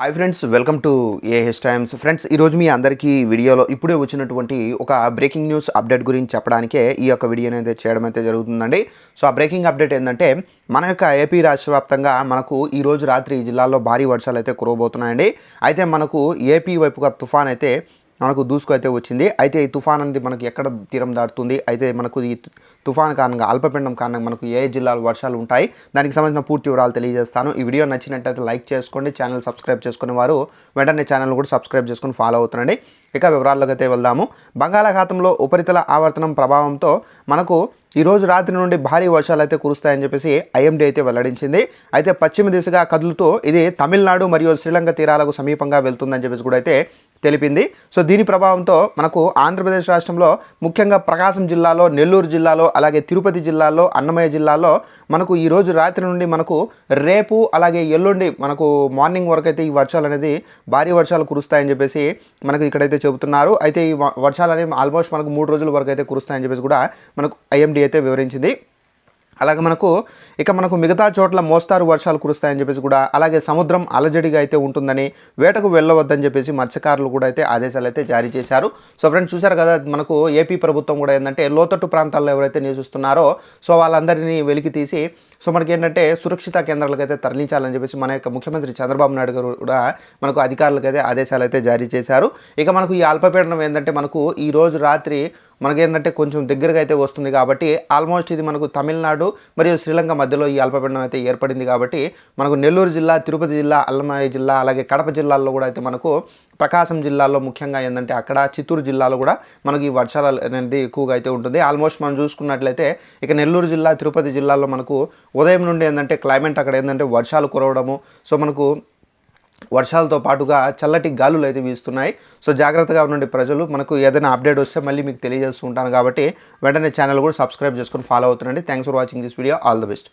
Hi friends welcome to A H Times friends ఈరోజు మీ అందరికీ వీడియోలో ఇప్పుడే వచ్చినటువంటి ఒక బ్రేకింగ్ న్యూస్ అప్డేట్ గురించి చెప్పడానికే ఈ యొక్క వీడియో అనేది చేయడం అయితే జరుగుతుందండి. సో ఆ బ్రేకింగ్ అప్డేట్ ఏంటంటే మన యొక్క ఏపీ రాష్ట్ర వ్యాప్తంగా మనకు ఈ రోజు రాత్రి జిల్లాల్లో భారీ వర్షాలు అయితే కురవబోతున్నాయండి. అయితే మనకు ఏపీ వైపుగా తుఫాన్ అయితే మనకు దూసుకు అయితే వచ్చింది. అయితే ఈ తుఫాన్ అనేది మనకు ఎక్కడ తీరం దాటుతుంది? అయితే మనకు ఈ తుఫాన్ కారణంగా అల్పపిండం కారణంగా మనకు ఏ జిల్లాలో వర్షాలు ఉంటాయి? దానికి సంబంధించిన పూర్తి వివరాలు తెలియజేస్తాను. ఈ వీడియో నచ్చినట్టయితే లైక్ చేసుకోండి ఛానల్ సబ్స్క్రైబ్ చేసుకునే వారు వెంటనే ఛానల్ కూడా సబ్స్క్రైబ్ చేసుకుని ఫాలో అవుతుండండి. ఇక వివరాల్లోకి అయితే వెళ్దాము. బంగాళాఖాతంలో ఉపరితల ఆవర్తనం ప్రభావంతో మనకు ఈ రోజు రాత్రి నుండి భారీ వర్షాలు అయితే కురుస్తాయని చెప్పేసి ఐఎండీ అయితే వెల్లడించింది. అయితే పశ్చిమ దిశగా కదులుతూ ఇది తమిళనాడు మరియు శ్రీలంక తీరాలకు సమీపంగా వెళ్తుందని చెప్పేసి కూడా అయితే తెలిపింది. సో దీని ప్రభావంతో మనకు ఆంధ్రప్రదేశ్ రాష్ట్రంలో ముఖ్యంగా ప్రకాశం జిల్లాలో నెల్లూరు జిల్లాలో అలాగే తిరుపతి జిల్లాలో అన్నమయ్య జిల్లాలో మనకు ఈ రోజు రాత్రి నుండి మనకు రేపు అలాగే ఎల్లుండి మనకు మార్నింగ్ వరకు అయితే ఈ వర్షాలు అనేది భారీ వర్షాలు కురుస్తాయని చెప్పేసి మనకు ఇక్కడైతే చెబుతున్నారు. అయితే ఈ వర్షాలు అనేవి ఆల్మోస్ట్ మనకు మూడు రోజుల వరకు అయితే కురుస్తాయని చెప్పేసి కూడా మనకు ఐఎండీ అయితే వివరించింది. అలాగే మనకు ఇక మనకు మిగతా చోట్ల మోస్తారు వర్షాలు కురుస్తాయని చెప్పేసి కూడా అలాగే సముద్రం అలజడిగా అయితే ఉంటుందని వేటకు వెళ్ళవద్దని చెప్పేసి మత్స్యకారులు కూడా అయితే ఆదేశాలు అయితే జారీ చేశారు. సో ఫ్రెండ్స్ చూశారు కదా మనకు ఏపీ ప్రభుత్వం కూడా ఏంటంటే లోతట్టు ప్రాంతాల్లో ఎవరైతే నివసిస్తున్నారో సో వాళ్ళందరినీ వెలికి తీసి సో మనకి ఏంటంటే సురక్షిత కేంద్రాలకు అయితే తరలించాలని చెప్పేసి మన యొక్క ముఖ్యమంత్రి చంద్రబాబు నాయుడు గారు కూడా మనకు అధికారులకు అయితే ఆదేశాలు అయితే జారీ చేశారు. ఇక మనకు ఈ అల్పపీడనం ఏంటంటే మనకు ఈ రోజు రాత్రి మనకేంటంటే కొంచెం దగ్గరగా అయితే వస్తుంది కాబట్టి ఆల్మోస్ట్ ఇది మనకు తమిళనాడు మరియు శ్రీలంక మధ్యలో ఈ అల్పపీడనం అయితే ఏర్పడింది కాబట్టి మనకు నెల్లూరు జిల్లా తిరుపతి జిల్లా అల్లమయ్య జిల్లా అలాగే కడప జిల్లాల్లో కూడా అయితే మనకు ప్రకాశం జిల్లాలో ముఖ్యంగా ఏంటంటే అక్కడ చిత్తూరు జిల్లాలో కూడా మనకి ఈ వర్షాలు అనేది ఎక్కువగా అయితే ఉంటుంది. ఆల్మోస్ట్ మనం చూసుకున్నట్లయితే ఇక నెల్లూరు జిల్లా తిరుపతి జిల్లాలో మనకు ఉదయం నుండి ఏంటంటే క్లైమేట్ అక్కడ ఏంటంటే వర్షాలు కురవడము. సో మనకు వర్షాలతో పాటుగా చల్లటి గాలులు అయితే వీస్తున్నాయి. సో జాగ్రత్తగా ఉండండి ప్రజలు. మనకు ఏదైనా అప్డేట్ వస్తే మళ్ళీ మీకు తెలియజేస్తూ ఉంటాను కాబట్టి వెంటనే ఛానల్ కూడా సబ్స్క్రైబ్ చేసుకొని follow అవుతుండండి. Thanks for watching this video all the best